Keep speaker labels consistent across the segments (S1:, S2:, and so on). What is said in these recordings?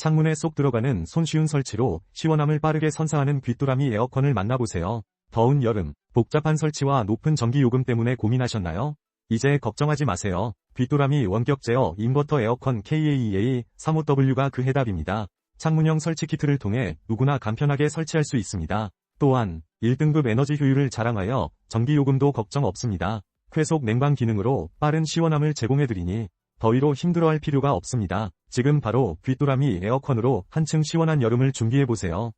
S1: 창문에 쏙 들어가는 손쉬운 설치로 시원함을 빠르게 선사하는 귀뚜라미 에어컨을 만나보세요. 더운 여름, 복잡한 설치와 높은 전기 요금 때문에 고민하셨나요? 이제 걱정하지 마세요. 귀뚜라미 원격 제어 인버터 에어컨 KAEA 35W가 그 해답입니다. 창문형 설치 키트를 통해 누구나 간편하게 설치할 수 있습니다. 또한 1등급 에너지 효율을 자랑하여 전기요금도 걱정 없습니다. 쾌속 냉방 기능으로 빠른 시원함을 제공해드리니 더위로 힘들어할 필요가 없습니다. 지금 바로 귀뚜라미 에어컨으로 한층 시원한 여름을 준비해보세요.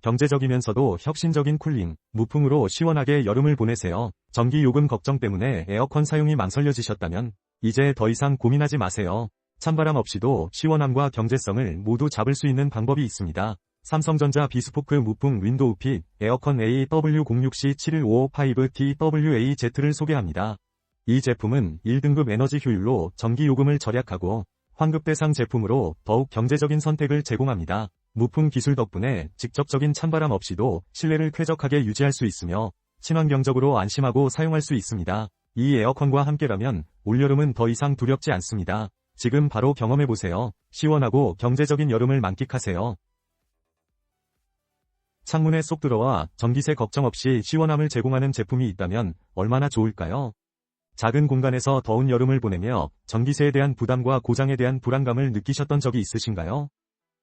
S1: 경제적이면서도 혁신적인 쿨링, 무풍으로 시원하게 여름을 보내세요. 전기 요금 걱정 때문에 에어컨 사용이 망설여지셨다면 이제 더 이상 고민하지 마세요. 찬바람 없이도 시원함과 경제성을 모두 잡을 수 있는 방법이 있습니다. 삼성전자 비스포크 무풍 윈도우 핏 에어컨 AW06675555TWAZ를 소개합니다. 이 제품은 1등급 에너지 효율로 전기요금을 절약하고 환급 대상 제품으로 더욱 경제적인 선택을 제공합니다. 무풍 기술 덕분에 직접적인 찬바람 없이도 실내를 쾌적하게 유지할 수 있으며 친환경적으로 안심하고 사용할 수 있습니다. 이 에어컨과 함께라면 올여름은 더 이상 두렵지 않습니다. 지금 바로 경험해보세요. 시원하고 경제적인 여름을 만끽하세요. 창문에 쏙 들어와 전기세 걱정 없이 시원함을 제공하는 제품이 있다면 얼마나 좋을까요? 작은 공간에서 더운 여름을 보내며 전기세에 대한 부담과 고장에 대한 불안감을 느끼셨던 적이 있으신가요?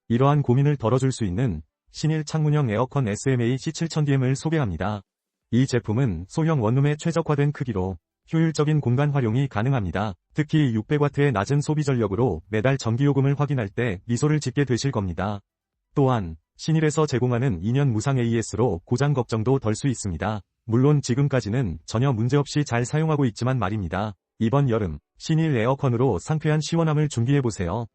S1: 이러한 고민을 덜어줄 수 있는 신일 창문형 에어컨 SMA C7000DM을 소개합니다. 이 제품은 소형 원룸에 최적화된 크기로 효율적인 공간 활용이 가능합니다. 특히 600W의 낮은 소비 전력으로 매달 전기요금을 확인할 때 미소를 짓게 되실 겁니다. 또한 신일에서 제공하는 2년 무상 AS로 고장 걱정도 덜 수 있습니다. 물론 지금까지는 전혀 문제없이 잘 사용하고 있지만 말입니다. 이번 여름 신일 에어컨으로 상쾌한 시원함을 준비해보세요.